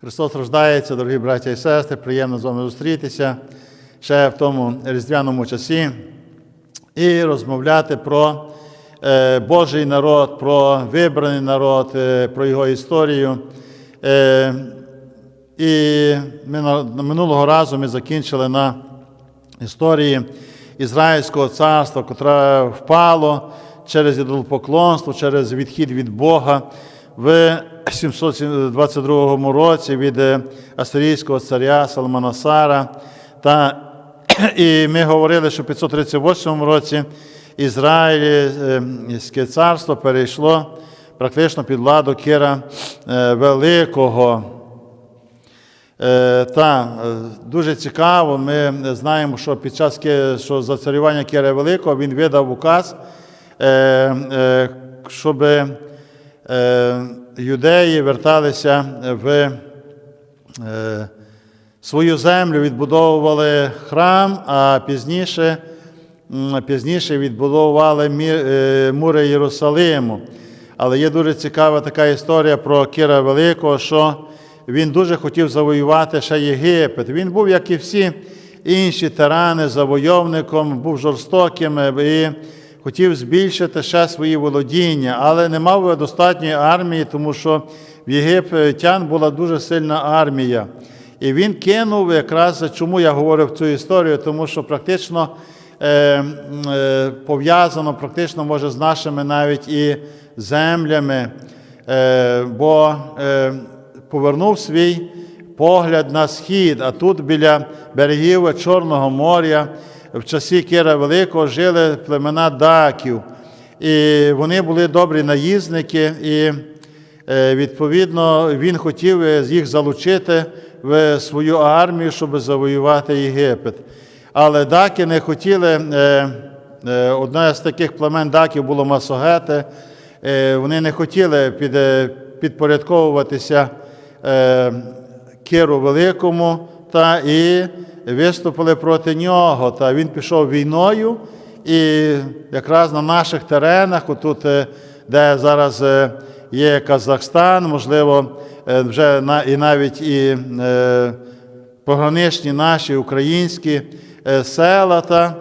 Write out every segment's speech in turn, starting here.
Христос рождається, дорогі браття і сестри, приємно з вами зустрітися ще в тому різдвяному часі і розмовляти про е, Божий народ, про вибраний народ, е, про його історію. Е, І ми минулого разу ми закінчили на історії Ізраїльського царства, котре впало через ідолопоклонство, через відхід від Бога в 722 році від е, асирійського царя Салманасара. Та, і ми говорили, що в 538 році Ізраїльське царство перейшло практично під владу Кира е, Великого. Е, Та е, дуже цікаво. Ми знаємо, що під час що за царювання Кира Великого він видав указ, е, е, щоб е, юдеї верталися в е, свою землю, відбудовували храм, а пізніше, пізніше відбудовували е, мури Єрусалиму. Але є дуже цікава така історія про Кира Великого, що він дуже хотів завоювати ще Єгипет. Він був, як і всі інші тирани, завойовником, був жорстоким е, і хотів збільшити ще свої володіння, але не мав достатньої армії, тому що в єгиптян була дуже сильна армія. І він кинув якраз, чому я говорив цю історію, тому що практично е, е, пов'язано, практично може з нашими навіть і землями, е, бо е, повернув свій погляд на схід, а тут біля берегів Чорного моря в часі Кира Великого жили племена даків. І вони були добрі наїзники, і е, відповідно він хотів е, їх залучити в свою армію, щоб завоювати Єгипет. Але даки не хотіли. е, Одне з таких племен даків було Масогети. Вони не хотіли під, підпорядковуватися Киру Великому та і виступили проти нього. Та він пішов війною, і якраз на наших теренах, отут, е, де зараз е, є Казахстан, можливо, е, вже і навіть і пограничні наші українські села та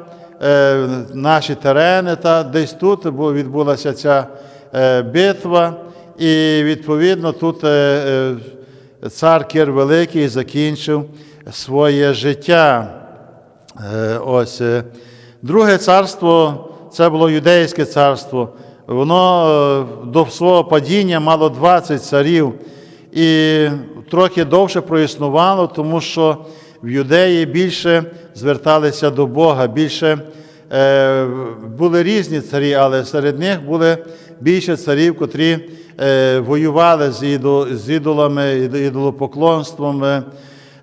наші терени, та десь тут відбулася ця битва, і відповідно тут цар Кир Великий закінчив своє життя. Е, Ось. е. Друге царство це було юдейське царство. Воно е, до свого падіння мало 20 царів і трохи довше проіснувало, тому що в юдеї більше зверталися до Бога, більше е, були різні царі, але серед них були більше царів, котрі е, воювали з, ідол, з ідолами, ідолопоклонством.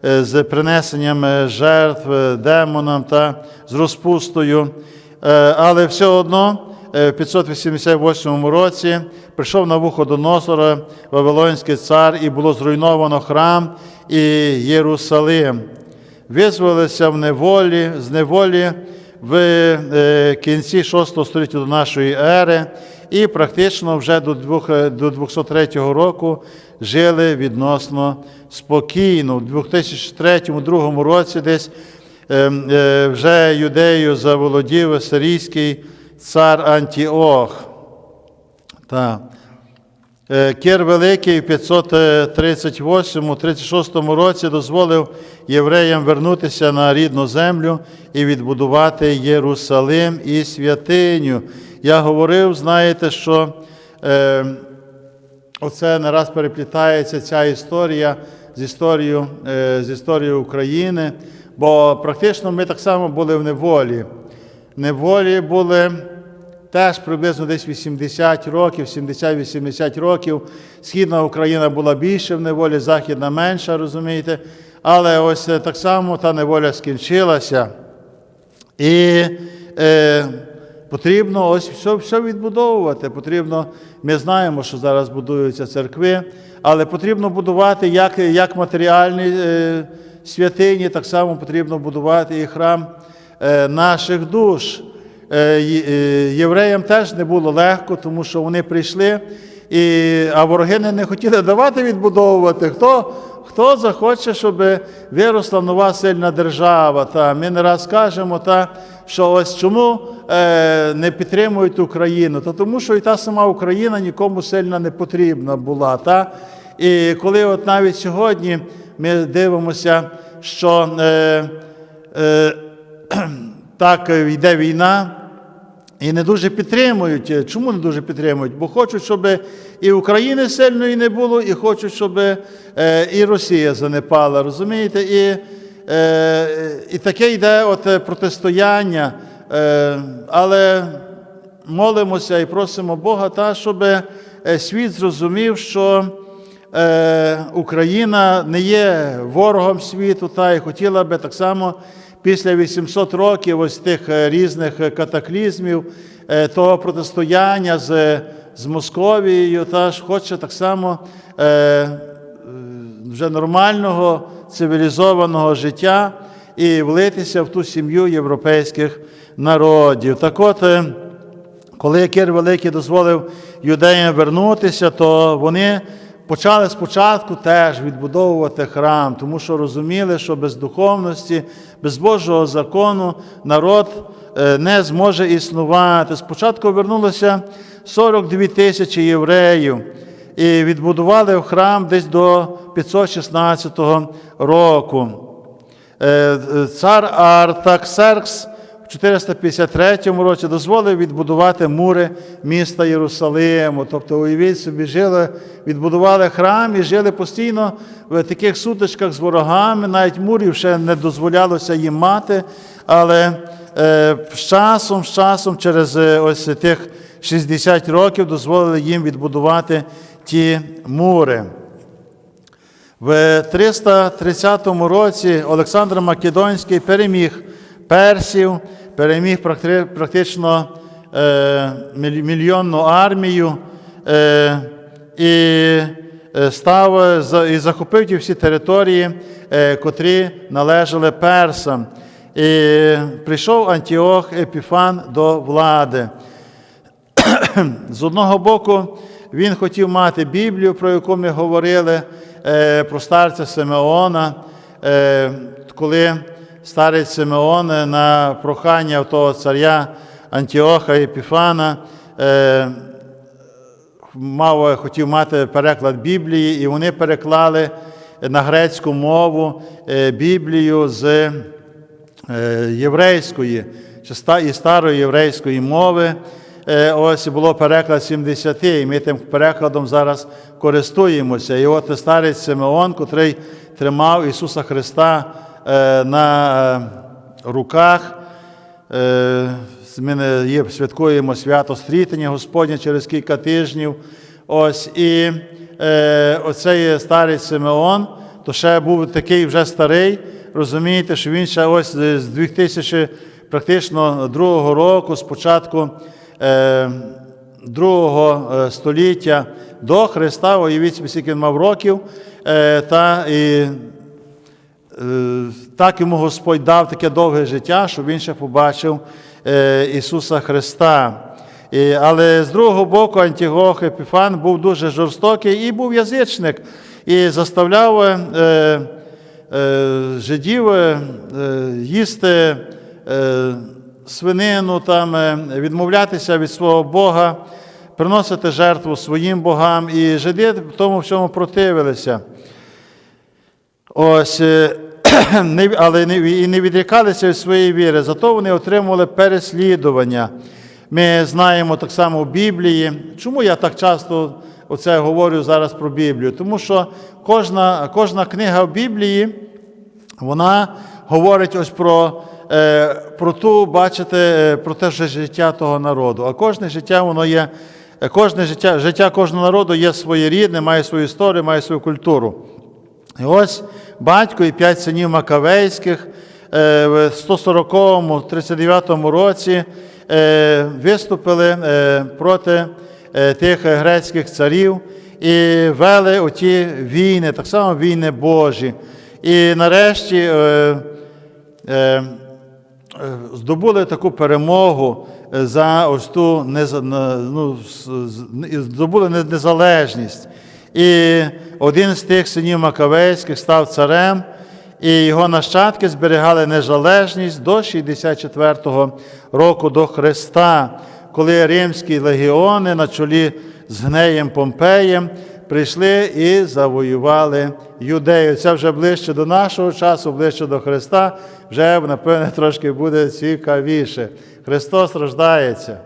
Е, з принесенням е, жертв е, демонам та з розпустою. Але все одно в 588 році прийшов на Вуходоносора Вавилонський цар, і було зруйновано храм і Єрусалим. Визволилися в неволі, з неволі в кінці 6 століття до нашої ери, і практично вже до до 203 року жили відносно спокійно. У 2003-2002 році десь е, е, вже юдею заволодів сирійський цар Антіох. Так. Е, Кир Великий в 538-36 році дозволив євреям вернутися на рідну землю і відбудувати Єрусалим і святиню. Я говорив, знаєте, що е, оце не раз переплітається ця історія з історією, е, з історією України, бо практично ми так само були в неволі. Неволі були теж приблизно десь 80 років, 70-80 років. Східна Україна була більше в неволі, західна менша, розумієте. Але ось е, так само та неволя скінчилася. І е, потрібно ось все, все відбудовувати. Потрібно, ми знаємо, що зараз будуються церкви, але потрібно будувати як, як матеріальні е, святині, так само потрібно будувати і храм е, наших душ. Е, е, Євреям теж не було легко, тому що вони прийшли, і, а вороги не хотіли давати відбудовувати. Хто, хто захоче, щоб виросла нова сильна держава. Та ми не раз кажемо, та, що ось чому е, не підтримують Україну? Та тому, що і та сама Україна нікому сильно не потрібна була. Та? І коли от навіть сьогодні ми дивимося, що е, е, так йде війна. І не дуже підтримують. Чому не дуже підтримують? Бо хочуть, щоб і України сильної не було, і хочуть, щоб е, і Росія занепала. Розумієте? І, е, і таке йде от е, протистояння. Але молимося і просимо Бога, та, щоб світ зрозумів, що Україна не є ворогом світу, та і хотіла би так само після 800 років ось тих різних катаклізмів, того протистояння з, з Московією, та хоче так само е, вже нормального цивілізованого життя і влитися в ту сім'ю європейських народів. Так от, е, коли Кир Великий дозволив юдеям вернутися, то вони почали спочатку теж відбудовувати храм, тому що розуміли, що без духовності, без Божого закону народ е, не зможе існувати. Спочатку вернулося 42 тисячі євреїв і відбудували храм десь до 516 року. Е, Цар Артаксеркс в 453 році дозволив відбудувати мури міста Єрусалиму. Тобто, уявіть собі, жили, відбудували храм і жили постійно в таких сутичках з ворогами. Навіть мурів ще не дозволялося їм мати. Але е, з часом, з часом, через е, ось тих 60 років дозволили їм відбудувати ті мури. В 330 році Олександр Македонський переміг персів, переміг практично е, мільйонну армію е, і е, став і захопив ті всі території, котрі належали персам. І прийшов Антіох Епіфан до влади. З одного боку, він хотів мати Біблію, про яку ми говорили, е, про старця Симеона, е, коли старець Симеон на прохання того царя Антіоха Епіфана е, мав, хотів мати переклад Біблії, і вони переклали на грецьку мову Біблію з єврейської чи старої єврейської мови. Е, Ось було переклад 70, і ми тим перекладом зараз користуємося. І от старець Симеон, котрий тримав Ісуса Христа е, на е, руках. Ми святкуємо свято стрітення Господнє через кілька тижнів. Ось і оцей старий Симеон, то ще був такий вже старий. Розумієте, що він ще ось з 2000 практично другого року, спочатку другого е, століття до Христа, уявіть собі, скільки він мав років, е, та і Е, так йому Господь дав таке довге життя, щоб він ще побачив е, Ісуса Христа. І, Але з другого боку, Антігох Епіфан був дуже жорстокий і був язичник, і заставляв е, е, жидів е, їсти е, свинину, там, е, відмовлятися від свого Бога, приносити жертву своїм богам. І жиди тому всьому противилися. Ось, е, але і не відрікалися від своєї віри, зато вони отримували переслідування. Ми знаємо так само в Біблії. Чому я так часто оце говорю зараз про Біблію? Тому що кожна, кожна книга в Біблії, вона говорить ось про, про ту, бачите, е, про те що життя того народу. А кожне життя, воно є, е, кожне життя, життя кожного народу є своєрідне, має свою історію, має свою культуру. І ось батько і п'ять синів Макавейських е, в 140-39 році е, виступили е, проти е, тих грецьких царів і вели оті війни, так само війни Божі. І нарешті е, е, е, здобули таку перемогу за ось ту ну, здобули незалежність. І один з тих синів Макавейських став царем, і його нащадки зберігали незалежність до 64-го року до Христа, коли римські легіони на чолі з Гнеєм Помпеєм прийшли і завоювали юдею. Це вже ближче до нашого часу, ближче до Христа, вже, напевне, трошки буде цікавіше. Христос рождається.